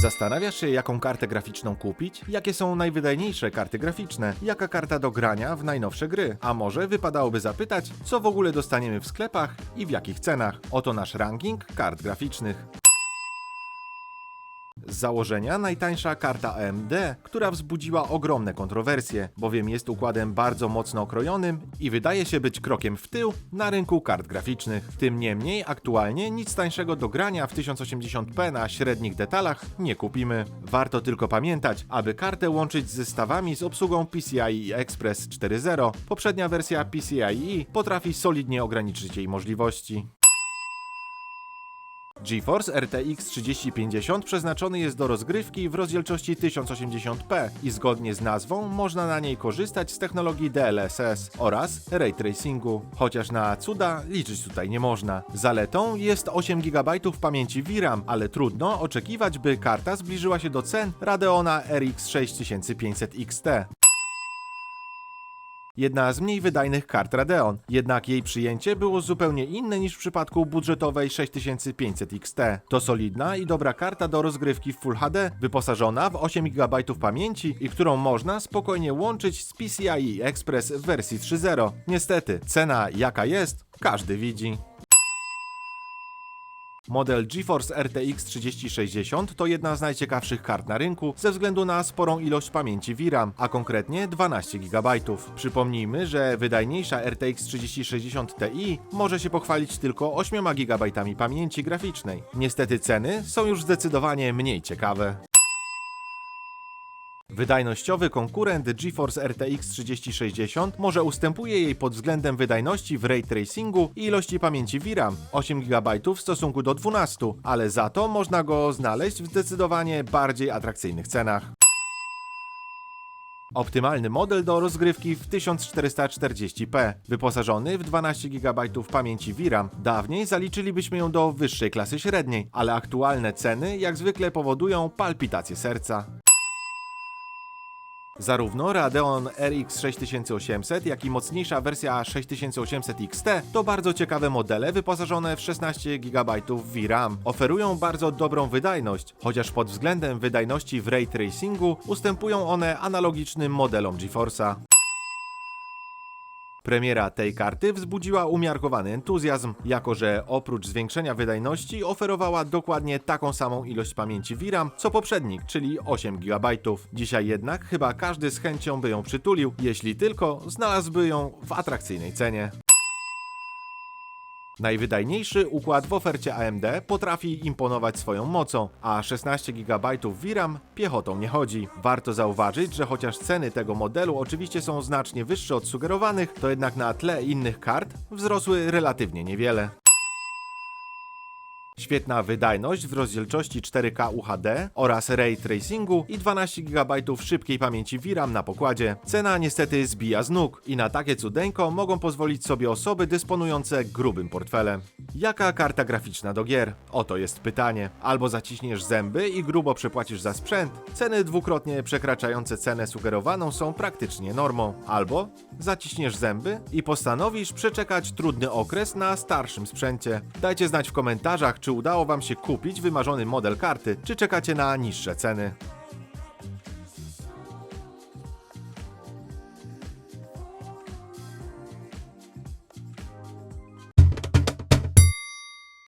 Zastanawiasz się, jaką kartę graficzną kupić? Jakie są najwydajniejsze karty graficzne? Jaka karta do grania w najnowsze gry? A może wypadałoby zapytać, co w ogóle dostaniemy w sklepach i w jakich cenach? Oto nasz ranking kart graficznych. Z założenia najtańsza karta AMD, która wzbudziła ogromne kontrowersje, bowiem jest układem bardzo mocno okrojonym i wydaje się być krokiem w tył na rynku kart graficznych. Tym niemniej aktualnie nic tańszego do grania w 1080p na średnich detalach nie kupimy. Warto tylko pamiętać, aby kartę łączyć z zestawami z obsługą PCIe Express 4.0. Poprzednia wersja PCIe potrafi solidnie ograniczyć jej możliwości. GeForce RTX 3050 przeznaczony jest do rozgrywki w rozdzielczości 1080p i zgodnie z nazwą można na niej korzystać z technologii DLSS oraz ray tracingu. Chociaż na cuda liczyć tutaj nie można. Zaletą jest 8 GB pamięci VRAM, ale trudno oczekiwać, by karta zbliżyła się do cen Radeona RX 6500 XT jedna z mniej wydajnych kart Radeon, jednak jej przyjęcie było zupełnie inne niż w przypadku budżetowej 6500 XT. To solidna i dobra karta do rozgrywki w Full HD, wyposażona w 8 GB pamięci i którą można spokojnie łączyć z PCIe Express w wersji 3.0. Niestety, cena jaka jest, każdy widzi. Model GeForce RTX 3060 to jedna z najciekawszych kart na rynku ze względu na sporą ilość pamięci VRAM, a konkretnie 12 GB. Przypomnijmy, że wydajniejsza RTX 3060 Ti może się pochwalić tylko 8 GB pamięci graficznej. Niestety ceny są już zdecydowanie mniej ciekawe. Wydajnościowy konkurent GeForce RTX 3060 może ustępuje jej pod względem wydajności w ray tracingu i ilości pamięci VRAM 8 GB w stosunku do 12, ale za to można go znaleźć w zdecydowanie bardziej atrakcyjnych cenach. Optymalny model do rozgrywki w 1440p, wyposażony w 12 GB pamięci VRAM. Dawniej zaliczylibyśmy ją do wyższej klasy średniej, ale aktualne ceny jak zwykle powodują palpitacje serca. Zarówno Radeon RX 6800, jak i mocniejsza wersja 6800 XT to bardzo ciekawe modele wyposażone w 16 GB VRAM. Oferują bardzo dobrą wydajność, chociaż pod względem wydajności w ray tracingu ustępują one analogicznym modelom GeForce'a. Premiera tej karty wzbudziła umiarkowany entuzjazm, jako że oprócz zwiększenia wydajności oferowała dokładnie taką samą ilość pamięci VRAM co poprzednik, czyli 8 GB. Dzisiaj jednak chyba każdy z chęcią by ją przytulił, jeśli tylko znalazłby ją w atrakcyjnej cenie. Najwydajniejszy układ w ofercie AMD potrafi imponować swoją mocą, a 16 GB VRAM piechotą nie chodzi. Warto zauważyć, że chociaż ceny tego modelu oczywiście są znacznie wyższe od sugerowanych, to jednak na tle innych kart wzrosły relatywnie niewiele. Świetna wydajność w rozdzielczości 4K UHD oraz ray tracingu i 12 GB szybkiej pamięci VRAM na pokładzie. Cena niestety zbija z nóg i na takie cudeńko mogą pozwolić sobie osoby dysponujące grubym portfelem. Jaka karta graficzna do gier? Oto jest pytanie. Albo zaciśniesz zęby i grubo przepłacisz za sprzęt, ceny dwukrotnie przekraczające cenę sugerowaną są praktycznie normą. Albo zaciśniesz zęby i postanowisz przeczekać trudny okres na starszym sprzęcie. Dajcie znać w komentarzach, czy udało Wam się kupić wymarzony model karty, czy czekacie na niższe ceny.